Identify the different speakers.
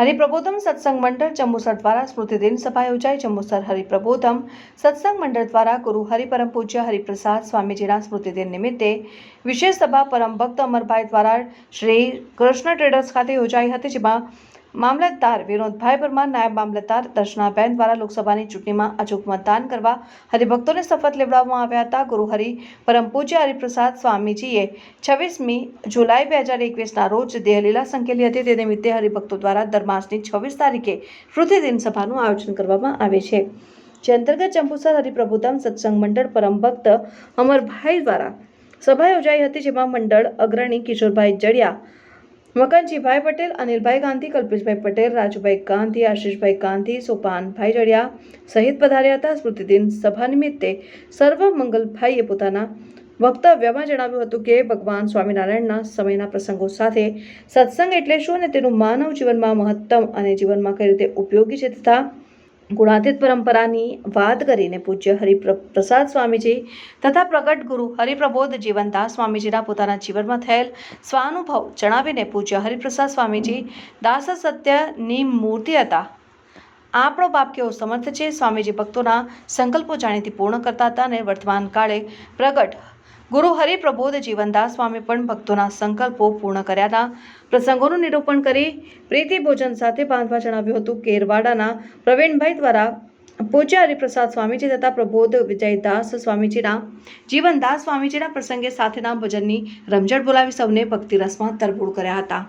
Speaker 1: હરિપ્રબોધમ સત્સંગ મંડળ ચંબુસર દ્વારા સ્મૃતિદિન સભા યોજાઈ. ચંબુસર હરિપ્રબોધમ સત્સંગ મંડળ દ્વારા ગુરુ હરિપરમ પૂજ્ય હરિપ્રસાદ સ્વામીજીના સ્મૃતિદિન નિમિત્તે વિશેષ સભા પરમ ભક્ત અમરભાઈ દ્વારા શ્રી કૃષ્ણ ટ્રેડર્સ ખાતે યોજાઈ હતી, જેમાં મામલતદાર વિનોદભાઈ પરમાર નાયબ મામલતદાર દર્શનાબેન દ્વારા લોકસભાની ચૂંટણીમાં અચૂક મતદાન કરવા હરિભક્તોને શપથ લેવડાવવામાં આવ્યા હતા. ગુરુ હરિ પરમ પૂજ્ય હરિપ્રસાદ સ્વામીજીએ છવ્વીસમી જુલાઈ બે હજાર એકવીસના રોજ દેહલીલા સંકેલી હતી. તે નિમિત્તે હરિભક્તો દ્વારા દર માસની છવ્વીસ તારીખે પૃથ્વીદિન સભાનું આયોજન કરવામાં આવે છે. જે અંતર્ગત જંબુસર હરિપ્રભુધામ સત્સંગ મંડળ પરમ ભક્ત અમરભાઈ દ્વારા સભા યોજાઈ હતી, જેમાં મંડળ અગ્રણી કિશોરભાઈ જડિયા મકનજીભાઈ પટેલ, અનિલભાઈ ગાંધી, કલ્પેશભાઈ પટેલ, રાજુભાઈ ગાંધી, આશીષભાઈ ગાંધી સોપાનભાઈ જડિયા સહિત પધાર્યા હતા. સ્મૃતિદિન સભા નિમિત્તે સર્વ મંગલભાઈએ પોતાના વક્તવ્યમાં જણાવ્યું હતું કે, ભગવાન સ્વામિનારાયણના સમયના પ્રસંગો સાથે સત્સંગ એટલે શું અને તેનું માનવ જીવનમાં મહત્તમ અને જીવનમાં કઈ રીતે ઉપયોગી છે તથા ગુણાતીત પરંપરાની વાત કરીને પૂજ્ય હરિપ્રસાદ સ્વામીજી તથા પ્રગટ ગુરુ હરિપ્રબોધ જીવનદાસ સ્વામીજીના પોતાના જીવનમાં થયેલ સ્વાનુભવ જણાવીને પૂજ્ય હરિપ્રસાદ સ્વામીજી, દાસ સત્યની મૂર્તિ હતા. આપણો બાપ કેવો સમર્થ છે? સ્વામીજી ભક્તોના સંકલ્પો જાણીતી પૂર્ણ કરતા હતા અને વર્તમાન કાળે પ્રગટ ગુરુ હરિપ્રબોધ જીવનદાસ સ્વામી પણ ભક્તોના સંકલ્પો પૂર્ણ કર્યાના પ્રસંગોનું નિરૂપણ કરી પ્રીતિ ભોજન સાથે બાંધવા જણાવ્યું હતું, કેરવાડાના પ્રવીણભાઈ દ્વારા પૂજ્ય હરિપ્રસાદ સ્વામીજી તથા પ્રબોધ વિજયદાસ સ્વામીજીના જીવનદાસ સ્વામીજીના પ્રસંગે સાથેના ભજનની રમઝટ બોલાવી સૌને ભક્તિ રસમાં તરબૂળ કર્યા હતા.